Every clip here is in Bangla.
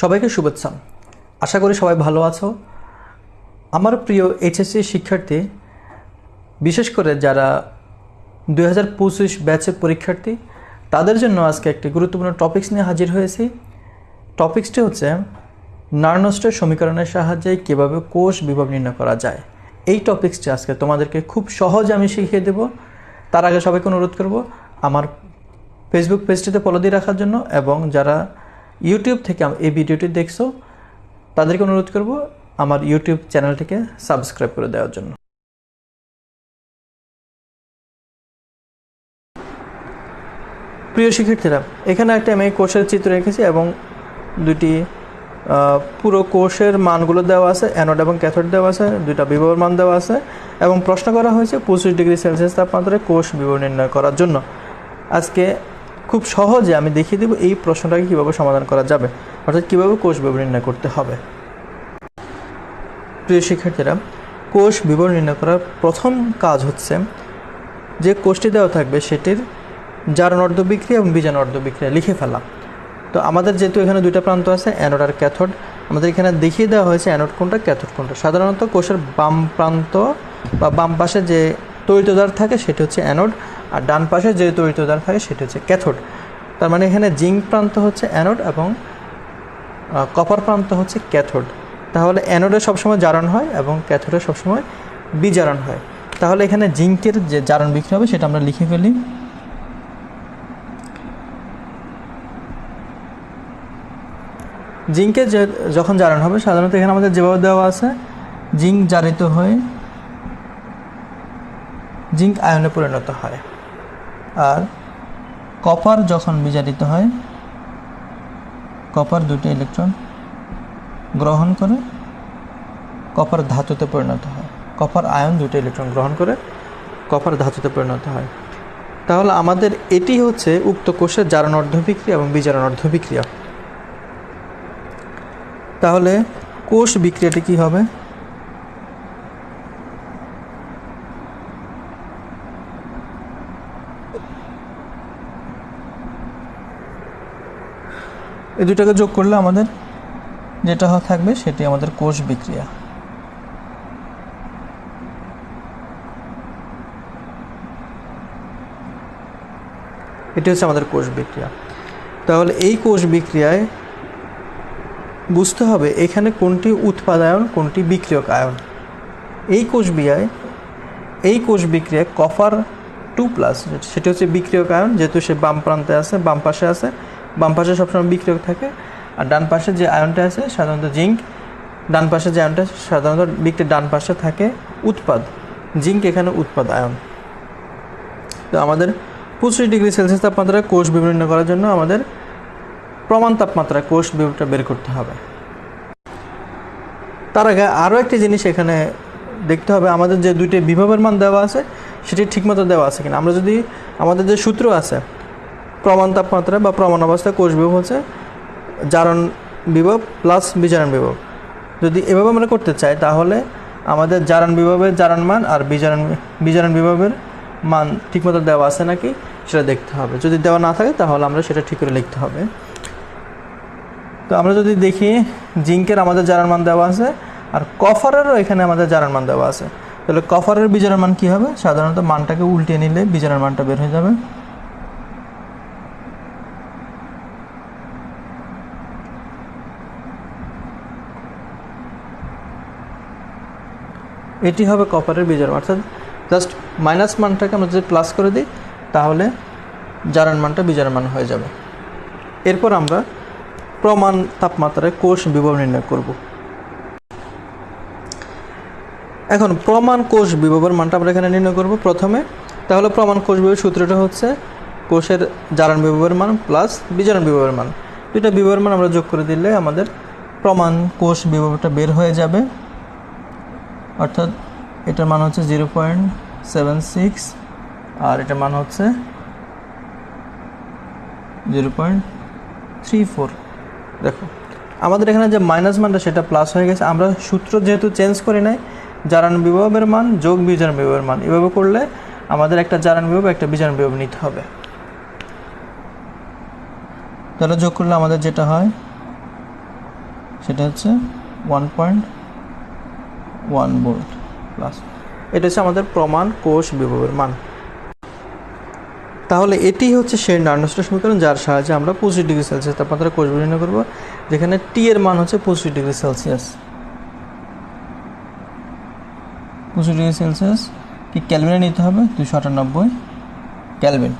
সবাইকে শুভেচ্ছা। আশা করি সবাই ভালো আছো। আমার প্রিয় এইচএসসি শিক্ষার্থী, বিশেষ করে যারা দুই হাজার পঁচিশ ব্যাচের পরীক্ষার্থী, তাদের জন্য আজকে একটি গুরুত্বপূর্ণ টপিক্স নিয়ে হাজির হয়েছি। টপিক্সটি হচ্ছে, নার্নস্টের সমীকরণের সাহায্যে কীভাবে কোষ বিভব নির্ণয় করা যায়। এই টপিক্সটি আজকে তোমাদেরকে খুব সহজে আমি শিখিয়ে দেব। তার আগে সবাইকে অনুরোধ করব, আমার ফেসবুক পেজটিতে ফলো দিয়ে রাখার জন্য এবং যারা ইউটিউব থেকে আম- এই ভিডিওটি দেখছ, তাদেরকে অনুরোধ করব আমার ইউটিউব চ্যানেলটিকে সাবস্ক্রাইব করে দেওয়ার জন্য। প্রিয় শিক্ষার্থীরা, এখানে একটা আমি কোষের চিত্র রেখেছি এবং দুটি পুরো কোষের মানগুলো দেওয়া আছে অ্যানোড এবং ক্যাথোড দেওয়া আছে, দুইটা বিভবের মান দেওয়া আছে এবং প্রশ্ন করা হয়েছে পঁচিশ ডিগ্রি সেলসিয়াস তাপমাত্রায় কোষ বিভব নির্ণয় করার জন্য। আজকে খুব সহজে আমি দেখিয়ে দেবো এই প্রশ্নটাকে কীভাবে সমাধান করা যাবে, অর্থাৎ কীভাবে কোষ বিভব নির্ণয় করতে হবে। প্রিয় শিক্ষার্থীরা, কোষ বিভব নির্ণয় করার প্রথম কাজ হচ্ছে যে কোষটি দেওয়া থাকবে সেটির জারণ অর্ধ বিক্রিয়া এবং বীজাণু অর্ধ বিক্রিয়া লিখে ফেলা। তো আমাদের যেহেতু এখানে দুইটা প্রান্ত আছে, অ্যানোড আর ক্যাথোড, আমাদের এখানে দেখিয়ে দেওয়া হয়েছে অ্যানোড কোনটা, ক্যাথোড কোনটা। সাধারণত কোষের বাম প্রান্ত বা বাম পাশে যে তরিতদার থাকে সেটি হচ্ছে অ্যানোড আর ডান পাশে যে তরিতদার থাকে, সেটা হচ্ছে ক্যাথোড। তার মানে এখানে জিঙ্ক প্রান্ত হচ্ছে অ্যানোড এবং কপার প্রান্ত হচ্ছে ক্যাথোড। তাহলে অ্যানোডে সবসময় জারণ হয় এবং ক্যাথোডে সবসময় বিজারণ হয়। তাহলে এখানে জিঙ্কের যে জারণ বিক্রি হবে, সেটা আমরা লিখে ফেলি। জিঙ্কের যখন জারণ হবে, সাধারণত এখানে আমাদের যেভাবে দেওয়া আছে, জিঙ্ক জারিত হয়ে জিঙ্ক আয়নে পরিণত হয়। আর কপার যখন বিজারিত হয়, কপার দুটি ইলেকট্রন গ্রহণ করে কপার ধাতুতে পরিণত হয়। কপার আয়ন দুটি ইলেকট্রন গ্রহণ করে কপার ধাতুতে পরিণত হয়। তাহলে আমাদের এটি হচ্ছে উক্ত কোষের জারণ অর্ধবিক্রিয়া এবং বিজারণ অর্ধবিক্রিয়া তাহলে কোষ বিক্রিয়াটি কি হবে? এই দুটাকে যোগ করলে আমাদের যেটা থাকবে সেটি আমাদের কোষ বিক্রিয়া। এটি হচ্ছে আমাদের কোষ বিক্রিয়া। তাহলে এই কোষ বিক্রিয়ায় বুঝতে হবে এখানে কোনটি উৎপাদায়ন, কোনটি বিক্রিয়ক আয়ন এই কোষ বিয়ায় এই কোষ বিক্রিয়ায় কফার টু প্লাস সেটি হচ্ছে বিক্রিয়ক আয়ন যেহেতু সে বাম প্রান্তে আছে, বাম পাশে আছে বাম পাশে সবসময় বিক্রিয়ক থাকে, আর ডান পাশে যে আয়নটা আছে, সাধারণত জিঙ্ক, ডান পাশে যে আয়নটা সাধারণত বিক্রির ডান পাশে থাকে উৎপাদ, জিঙ্ক এখানে উৎপাদ আয়ন। তো আমাদের পঁচিশ ডিগ্রি সেলসিয়াস তাপমাত্রায় কোষ বিভিন্ন করার জন্য আমাদের প্রমাণ তাপমাত্রায় কোষ বিভবটা বের করতে হবে। তার আগে আরও একটি জিনিস এখানে দেখতে হবে, আমাদের যে দুইটি বিভবের মান দেওয়া আছে, সেটি ঠিকমতো দেওয়া আছে কিনা। আমরা যদি, আমাদের যে সূত্র আছে প্রমাণ তাপমাত্রা বা প্রমাণ অবস্থায় কোষ বিভব হচ্ছে জারণ বিভব প্লাস বিজারণ বিভব। যদি এভাবে আমরা করতে চাই, তাহলে আমাদের জারণ বিভবের জারণ মান আর বিজারণ বিজারণ বিভবের মান ঠিকমতো দেওয়া আছে নাকি সেটা দেখতে হবে। যদি দেওয়া না থাকে, তাহলে আমরা সেটা ঠিক করে লিখতে হবে। তো আমরা যদি দেখি জিঙ্কের আমাদের জারার মান দেওয়া আছে আর কফারেরও এখানে আমাদের জারার মান দেওয়া আছে। তাহলে কফারের বিজারের মান কী হবে? সাধারণত মানটাকে উল্টে নিলে বিজারের মানটা বের হয়ে যাবে। এটি হবে কপারের বিজার অর্থাৎ জাস্ট মাইনাস মানটাকে আমরা যদি প্লাস করে দিই, তাহলে জারান মানটা বিজারের মান হয়ে যাবে। এরপর আমরা প্রমাণ তাপমাত্রায় কোষ বিভব নির্ণয় করব। এখন প্রমাণ কোষ বিভবের মানটা আমরা এখানে নির্ণয় করব প্রথমে। তাহলে প্রমাণ কোষ বিভবের সূত্রটা হচ্ছে কোষের জারণ বিভবের মান প্লাস বিজারণ বিভবের মান। দুইটা বিভবের মান আমরা যোগ করে দিলে আমাদের প্রমাণ কোষ বিভবটা বের হয়ে যাবে। অর্থাৎ এটার মান হচ্ছে জিরো পয়েন্ট সেভেন সিক্স আর এটার মান হচ্ছে জিরো পয়েন্ট থ্রি ফোর। দেখো, আমাদের এখানে যে মাইনাস মানটা সেটা প্লাস হয়ে গেছে। আমরা সূত্র যেহেতু চেঞ্জ করি নাই, জারণ বিভবের মান যোগ বিজারণ বিভবের মান। এভাবে করলে আমাদের একটা জারণ বিভব, একটা বিজারণ বিভব নিতে হবে। তাহলে যোগ করলে আমাদের যেটা হয়, সেটা হচ্ছে one point one volt plus. এটা হচ্ছে আমাদের প্রমাণ কোষ বিভবের মান। তাহলে এটি হচ্ছে সেই নার্নস্ট সমীকরণ যার সাহায্যে আমরা পঁচিশ ডিগ্রি সেলসিয়াস তাপমাত্রা কোষ বিভিন্ন করব, যেখানে টি এর মান হচ্ছে পঁচিশ ডিগ্রি সেলসিয়াস। পঁচিশ ডিগ্রি সেলসিয়াস কি ক্যালভিনে নিতে হবে? দুশো আটানব্বই ক্যালভিন।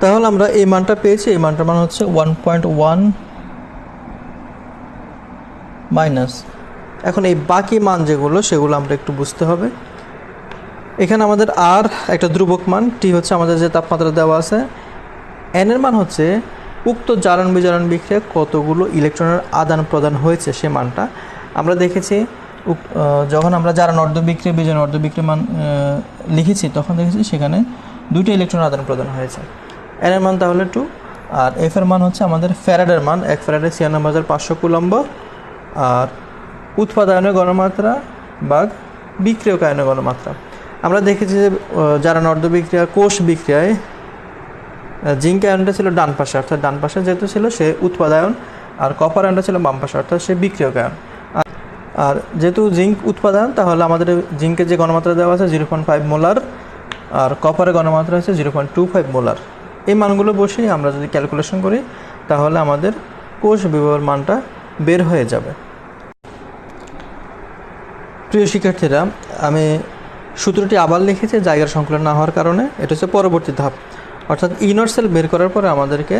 তাহলে আমরা এই মানটা পেয়েছি, এই মানটার মান হচ্ছে ওয়ান পয়েন্ট ওয়ান মাইনাস। এখন এই বাকি মান যেগুলো, সেগুলো আমরা একটু বুঝতে হবে। এখানে আমাদের আর একটা ধ্রুবক মান টি হচ্ছে আমাদের যে তাপমাত্রা দেওয়া আছে। এন এর মান হচ্ছে উক্ত জারণ বিজারণ বিক্রিয়া কতগুলো ইলেকট্রনের আদান প্রদান হয়েছে সে মানটা। আমরা দেখেছি যখন আমরা জারণ অর্ধ বিক্রিয়া বিজারণ অর্ধ বিক্রিয়া মান লিখেছি, তখন দেখেছি সেখানে দুটো ইলেকট্রন আদান প্রদান হয়েছে। এন এর মান তাহলে টু আর এফ এর মান হচ্ছে আমাদের ফ্যারাডের মান। এক ফ্যারাডে ছিয়ানব্বই হাজার পাঁচশো কুলম্ব। আর উৎপাদনের গণমাত্রা বা বিক্রিয়কায়নের গণমাত্রা। আমরা দেখেছি যে যারা নর্দ বিক্রিয়া কোষ বিক্রিয়ায় জিঙ্ক আয়নটা ছিল ডান পাশে, অর্থাৎ ডান পাশে যেহেতু ছিল, সে উৎপাদায়ন, আর কপার আয়নটা ছিল বাম পাশে, অর্থাৎ সে বিক্রিয়কায়ন। আর- আর যেহেতু জিঙ্ক উৎপাদন, তাহলে আমাদের জিঙ্কের যে গণমাত্রা দেওয়া আছে জিরো পয়েন্ট ফাইভ মোলার, আর কপারের গণমাত্রা আছে zero point two five molar. এই মানগুলো বসেই আমরা যদি ক্যালকুলেশন করি, তাহলে আমাদের কোষ বিভবের মানটা বের হয়ে যাবে। প্রিয় শিক্ষার্থীরা, আমি সূত্রটি আবার লিখেছি জায়গার সংকলন না হওয়ার কারণে। এটা হচ্ছে পরবর্তী ধাপ। অর্থাৎ ইনার সেল বের করার পরে আমাদেরকে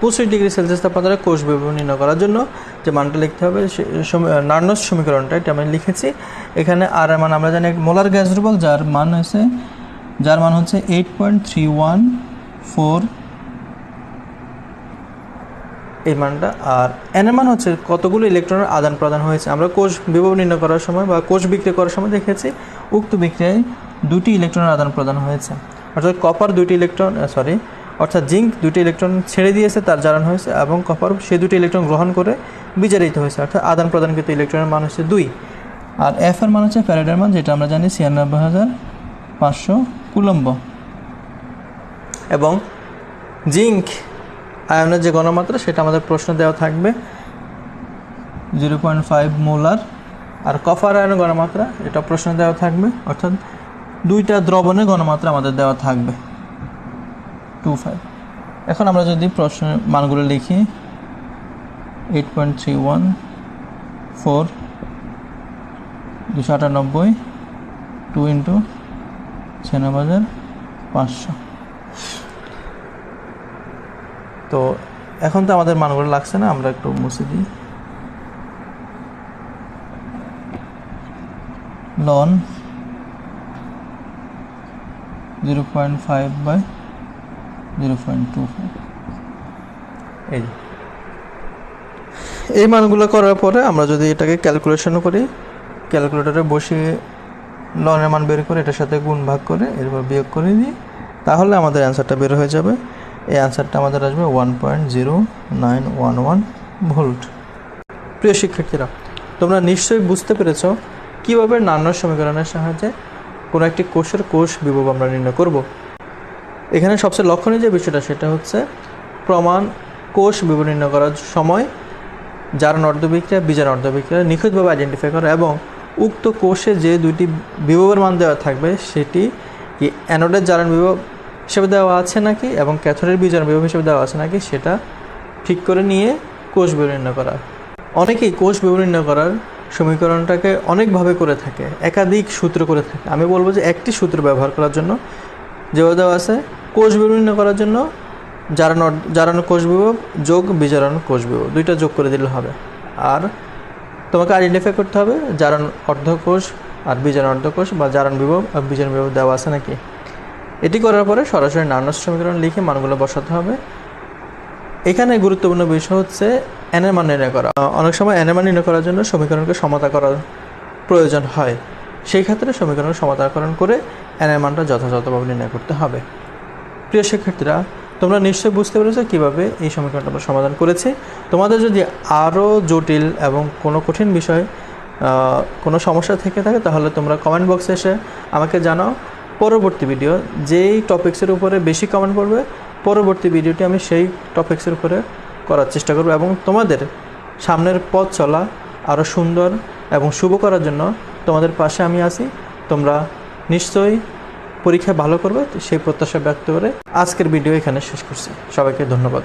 পঁচিশ ডিগ্রি সেলসিয়াস তাপমাত্রায় কোষ বিভব নির্ণয় করার জন্য যে মানটা লিখতে হবে নার্নস সমীকরণটা, এটা আমি লিখেছি। এখানে আর মান আমরা জানি মোলার গ্যাস ধ্রুবক যার মান হচ্ছে, যার মান হচ্ছে eight point three one four এই মানটা। আর এনের মান হচ্ছে কতগুলো ইলেকট্রনের আদান প্রদান হয়েছে? আমরা কোষ বিভব নির্ণয় করার সময় বা কোষ বিক্রিয়া করার সময় দেখেছি উক্ত বিক্রিয়ায় দুটি ইলেকট্রনের আদান প্রদান হয়েছে। অর্থাৎ কপার দুটি ইলেকট্রন সরি অর্থাৎ জিঙ্ক দুটি ইলেকট্রন ছেড়ে দিয়েছে, তার জারণ হয়েছে এবং কপার সে দুটি ইলেকট্রন গ্রহণ করে বিজারিত হয়েছে। অর্থাৎ আদান প্রদানকৃত ইলেকট্রনের মান হচ্ছে দুই। আর এফ এর মান হচ্ছে ফ্যারাডের মান, যেটা আমরা জানি ছিয়ানব্বই হাজার পাঁচশো কুলম্ব। এবং জিঙ্ক আয়নের যে গণমাত্রা, সেটা আমাদের প্রশ্ন দেওয়া থাকবে। জিরো পয়েন্ট ফাইভ মোলার আর কফার আয়নের গণমাত্রা, এটা প্রশ্ন দেওয়া থাকবে। অর্থাৎ দুইটা দ্রবণের গণমাত্রা আমাদের দেওয়া থাকবে। Two five. এখন আমরা যদি প্রশ্নের মানগুলো লিখি, eight point three one, four, দুশো আটানব্বই, টু ইন্টু ছিয়ানব্বই হাজার পাঁচশো। তো এখন তো আমাদের মানগুলো লাগছে না, আমরা একটু মুছে দিই। Ln zero point five by zero point two five. এই এই মানগুলো করার পরে আমরা যদি এটাকে ক্যালকুলেশন করি ক্যালকুলেটরে বসিয়ে লনের মান বের করে এটার সাথে গুণ ভাগ করে এরপর বিয়োগ করে দিই, তাহলে আমাদের অ্যান্সারটা বের হয়ে যাবে। এই অ্যান্সারটা আমাদের আসবে one point zero nine one one volt প্রিয় শিক্ষার্থীরা, তোমরা নিশ্চয়ই বুঝতে পেরেছ কীভাবে নান্য সমীকরণের সাহায্যে কোনো একটি কোষের কোষ বিভব আমরা নির্ণয় করব। এখানে সবচেয়ে লক্ষণীয় যে বিষয়টা, সেটা হচ্ছে প্রমাণ কোষ বিভব নির্ণয় করার সময় যার অর্ধবিক্রিয়া বিজার অর্ধবিক্রিয়া নিখুঁতভাবে আইডেন্টিফাই করা এবং উক্ত কোষে যে দুইটি বিভবের মান দেওয়া থাকবে, সেটি অ্যানোডের জারণ বিভব হিসেবে দেওয়া আছে নাকি এবং ক্যাথোডের বিজারণ বিভব হিসেবে দেওয়া আছে নাকি সেটা ঠিক করে নিয়ে কোষ বিভব করা। অনেকেই কোষ বিভব করার সমীকরণটাকে অনেকভাবে করে থাকে, একাধিক সূত্র করে থাকে। আমি বলব যে একটি সূত্র ব্যবহার করার জন্য যেভাবে দেওয়া আছে, কোষ বিভব করার জন্য অর্ধ- জারণ কোষ বিভব যোগ বিজারণ কোষ বিভব, দুইটা যোগ করে দিলে হবে। আর তোমাকে আইডেন্টিফাই করতে হবে জারণ অর্ধকোষ আর বিজারণ অর্ধকোষ বা জারণ বিভব আর বিজারণ বিভব দেওয়া আছে নাকি? এটি করার পরে সরাসরি নার্নস সমীকরণ লিখে মানগুলো বসাতে হবে। এখানে গুরুত্বপূর্ণ বিষয় হচ্ছে এনের মান নির্ণয় করা। অনেক সময় এনের মান নির্ণয় করার জন্য সমীকরণকে সমতা করার প্রয়োজন হয়। সেই ক্ষেত্রে সমীকরণ সমাতাকরণ করে এনের মানটা যথাযথভাবে নির্ণয় করতে হবে। প্রিয় শিক্ষার্থীরা, তোমরা নিশ্চয়ই বুঝতে পেরেছ কীভাবে এই সমীকরণটা আমরা সমাধান করেছি। তোমাদের যদি আরও জটিল এবং কোনো কঠিন বিষয় কোনো সমস্যা থেকে থাকে, তাহলে তোমরা কমেন্ট বক্সে এসে আমাকে জানাও। পরবর্তী ভিডিও যেই টপিক্সের উপরে বেশি কমেন্ট করবে, পরবর্তী ভিডিওটি আমি সেই টপিক্সের উপরে করার চেষ্টা করব এবং তোমাদের সামনের পথ চলা আরও সুন্দর এবং শুভ করার জন্য তোমাদের পাশে আমি আছি। তোমরা নিশ্চয়ই পরীক্ষায় ভালো করবে, সেই প্রত্যাশা ব্যক্ত করে আজকের ভিডিও এখানে শেষ করছি। সবাইকে ধন্যবাদ।